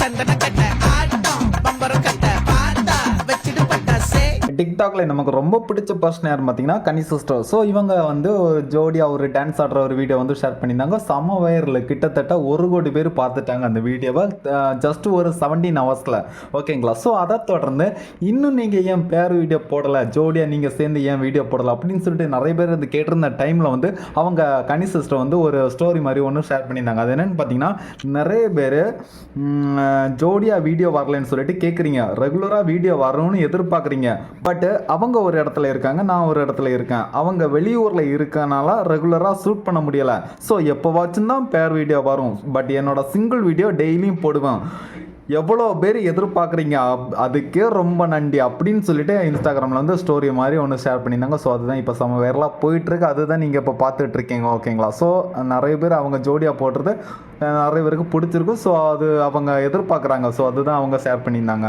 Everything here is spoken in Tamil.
சந்தன கட்ட. டிக்டாக்ல நமக்கு ரொம்ப பிடிச்ச பர்சன் யார் பார்த்தீங்கன்னா கனி சிஸ்டர் ஸோ இவங்க வந்து ஒரு ஜோடியாக ஒரு டான்ஸ் ஆடுற ஒரு வீடியோ வந்து ஷேர் பண்ணியிருந்தாங்க. சம வயரில் கிட்டத்தட்ட ஒரு கோடி பேர் பார்த்துட்டாங்க அந்த வீடியோவை ஜஸ்ட் ஒரு செவன்டீன் ஹவர்ஸில் ஓகேங்களா ஸோ அதை தொடர்ந்து இன்னும் நீங்கள் ஏன் பேர் வீடியோ போடலை? ஜோடியாக நீங்கள் சேர்ந்து ஏன் வீடியோ போடலை? அப்படின்னு சொல்லிட்டு நிறைய பேர் வந்து கேட்டிருந்த டைமில் வந்து அவங்க கனி சிஸ்டர் வந்து ஒரு ஸ்டோரி மாதிரி ஒன்று ஷேர் பண்ணியிருந்தாங்க. அது என்னென்னு பார்த்தீங்கன்னா நிறைய பேர் ஜோடியாக வீடியோ வரலன்னு சொல்லிட்டு கேட்குறீங்க ரெகுலராக வீடியோ வரணும்னு எதிர்பார்க்குறீங்க பட்டு அவங்க ஒரு இடத்துல இருக்காங்க நான் ஒரு இடத்துல இருக்கேன். அவங்க வெளியூரில் இருக்கனால ரெகுலராக ஷூட் பண்ண முடியலை. ஸோ எப்போவாச்சும் தான் பேர் வீடியோ வரும். பட் என்னோட சிங்கிள் வீடியோ டெய்லியும் போடுவேன். எவ்வளோ பேர் எதிர்பார்க்குறீங்க? அப்- அதுக்கே ரொம்ப நன்றி அப்படின்னு சொல்லிட்டு இன்ஸ்டாகிராமில் வந்து ஸ்டோரி மாதிரி ஒன்று ஷேர் பண்ணியிருந்தாங்க. ஸோ அதுதான் இப்போ செம்ம வேறலாம் போயிட்டுருக்கு. அதுதான் நீங்கள் இப்போ பார்த்துட்ருக்கீங்க ஓகேங்களா ஸோ நிறைய பேர் அவங்க ஜோடியாக போடுறது நிறைய பேருக்கு பிடிச்சிருக்கும். ஸோ அது அவங்க எதிர்பார்க்குறாங்க. ஸோ அதுதான் அவங்க ஷேர் பண்ணியிருந்தாங்க.